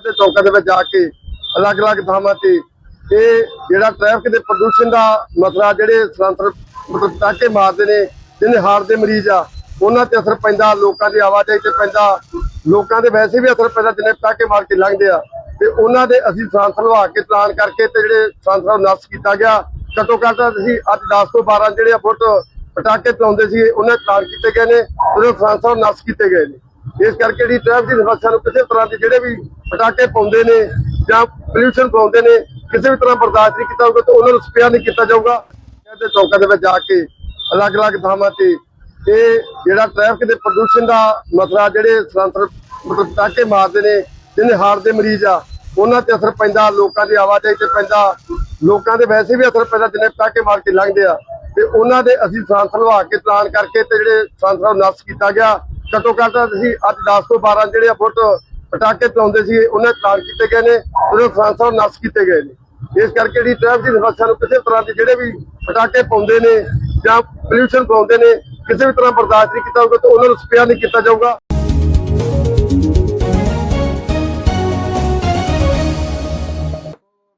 ਤੇ ਚੌਕਾਂ ਦੇ ਵਿੱਚ ਜਾ ਕੇ ਅਲੱਗ-ਅਲੱਗ ਥਾਵਾਂ ਤੇ ਇਹ ਜਿਹੜਾ ਟ੍ਰੈਫਿਕ ਦੇ ਪ੍ਰਦੂਸ਼ਣ ਦਾ ਮਸਲਾ ਜਿਹੜੇ ਸਲੰਸਰ ਮਤਲਬ ਮਾਰਦੇ ਨੇ, ਜਿਹਨੇ ਹਾਰਟ ਦੇ ਮਰੀਜ਼ ਆ, ਉਹਨਾਂ ਤੇ ਅਸਰ ਪੈਂਦਾ, ਲੋਕਾਂ ਦੀ ਆਵਾਜਾਈ ਤੇ ਪੈਂਦਾ। ਲੋਕਾਂ ਦੇ ਵੈਸੇ ਵੀ ਅਸਰ ਪੈਂਦਾ, ਜਿਹਨੇ ਪਟਾਕੇ ਮਾਰ ਕੇ ਲੰਘਦੇ ਆ। ਤੇ ਉਹਨਾਂ ਦੇ ਅਸੀਂ ਸਲੰਸਰ ਲਵਾ ਕੇ ਚਲਾਨ ਕਰਕੇ ਤੇ ਜਿਹੜੇ ਸਲੰਸਰ ਨੂੰ ਨਸ਼ਟ ਕੀਤਾ ਗਿਆ। ਘੱਟੋ ਘੱਟ ਅਸੀਂ ਅੱਜ 10 ਤੋਂ 12 ਜਿਹੜੇ ਫੁੱਟ ਪਟਾਕੇ ਚਲਾਉਂਦੇ ਸੀ, ਉਹਨਾਂ ਚਲਾਨ ਕੀਤੇ ਗਏ ਨੇ, ਉਹਦੇ ਸਲੰਸਰ ਨਸ਼ਟ ਕੀਤੇ ਗਏ ਨੇ। ਇਸ ਕਰਕੇ ਜਿਹੜੀ ਟ੍ਰੈਫਿਕ ਦੀ ਸਮੱਸਿਆ ਨੂੰ ਕਿਸੇ ਤਰ੍ਹਾਂ ਦੇ ਜਿਹੜੇ ਵੀ ਪਟਾਕੇ ਪਾਉਂਦੇ ਨੇ ਜਾਂ ਪੋਲਿਊਸ਼ਨ ਪਾਉਂਦੇ ਨੇ, ਕਿਸੇ ਵੀ ਤਰ੍ਹਾਂ ਬਰਦਾਸ਼ਤ ਨਹੀਂ ਕੀਤਾ ਹੋਊਗਾ ਤੇ ਉਹਨਾਂ ਨੂੰ ਸਪੇਅਰ ਨਹੀਂ ਕੀਤਾ ਜਾਊਗਾ। ਤੇ ਚੌਕਾਂ ਦੇ ਵਿੱਚ ਜਾ ਕੇ ਅਲੱਗ-ਅਲੱਗ ਥਾਵਾਂ ਤੇ ਇਹ ਜਿਹੜਾ ਟ੍ਰੈਫਿਕ ਦੇ ਪ੍ਰਦੂਸ਼ਣ ਦਾ ਮਸਲਾ, ਜਿਹੜੇ ਸਲੰਸਰ ਮਤਲਬ ਪਟਾਕੇ ਮਾਰਦੇ ਨੇ, ਜਿਹਨੇ ਹਾਰਟ ਦੇ ਮਰੀਜ਼ ਆ, ਉਹਨਾਂ ਤੇ ਅਸਰ ਪੈਂਦਾ ਲੋਕਾਂ ਦੀ ਆਵਾਜਾਈ ਤੇ ਪੈਂਦਾ। ਲੋਕਾਂ ਦੇ ਵੈਸੇ ਵੀ ਅਸਰ ਪੈਂਦਾ ਜਿਹਨੇ ਪਟਾਕੇ ਮਾਰ ਕੇ ਲੰਘਦੇ ਆ। ਤੇ ਉਹਨਾਂ ਦੇ ਅਸੀਂ ਸਲੰਸਰ ਲਵਾ ਕੇ ਚਲਾਨ ਕਰਕੇ ਤੇ ਜਿਹੜੇ ਸਲੰਸਰ ਨੂੰ ਨਸ਼ਟ ਕੀਤਾ ਗਿਆ। ਘੱਟੋ ਘੱਟ ਅਸੀਂ ਅੱਜ 10 ਤੋਂ 12 ਜਿਹੜੇ ਫੁੱਟ ਪਟਾਕੇ ਚਲਾਉਂਦੇ ਸੀ, ਉਹਨਾਂ ਦੇ ਚਲਾਨ ਕੀਤੇ ਗਏ ਨੇ, ਉਹਦੇ ਸਲੰਸਰ ਨਸ਼ ਕੀਤੇ ਗਏ ਨੇ। ਇਸ ਕਰਕੇ ਜਿਹੜੀ ਟ੍ਰੈਫਿਕ ਦੀ ਸਮੱਸਿਆ ਨੂੰ ਕਿਸੇ ਤਰ੍ਹਾਂ ਦੇ ਜਿਹੜੇ ਵੀ ਪਟਾਕੇ ਪਾਉਂਦੇ ਨੇ ਜਾਂ ਪੋਲਿਊਸ਼ਨ ਪਾਉਂਦੇ ਨੇ, ਕਿਸੇ ਵੀ ਤਰ੍ਹਾਂ ਬਰਦਾਸ਼ਤ ਨਹੀਂ ਕੀਤਾ ਜਾਊਗਾ, ਤੇ ਉਹਨਾਂ ਨੂੰ ਸਪੇਅਰ ਨਹੀਂ ਕੀਤਾ ਜਾਊਗਾ।